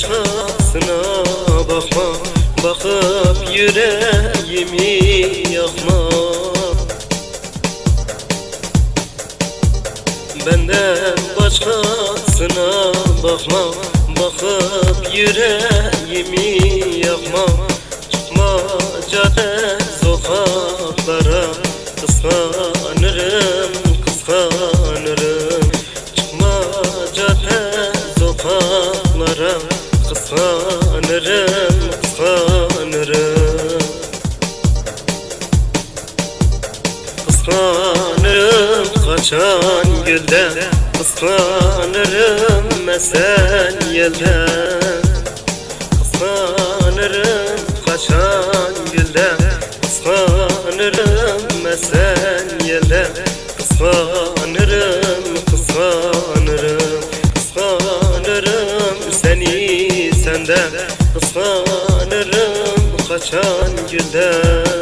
başkasına bakma Bakıp yüreğimi yakma. Benden başkasına bakma Bakıp yüreğimi yakma. Çıkma cadde sokaklara Kıskanırım, kıskanırım. Çıkma cadde sokaklara Kıskanırım, kıskanırım Kıskanırım kaçan gülden Kıskanırım mesen yelden Kıskanırım kaçan gülden Kıskanırım mesen yelden Kıskanırım, kıskanırım Kıskanırım seni senden Kıskanırım kaçan gülden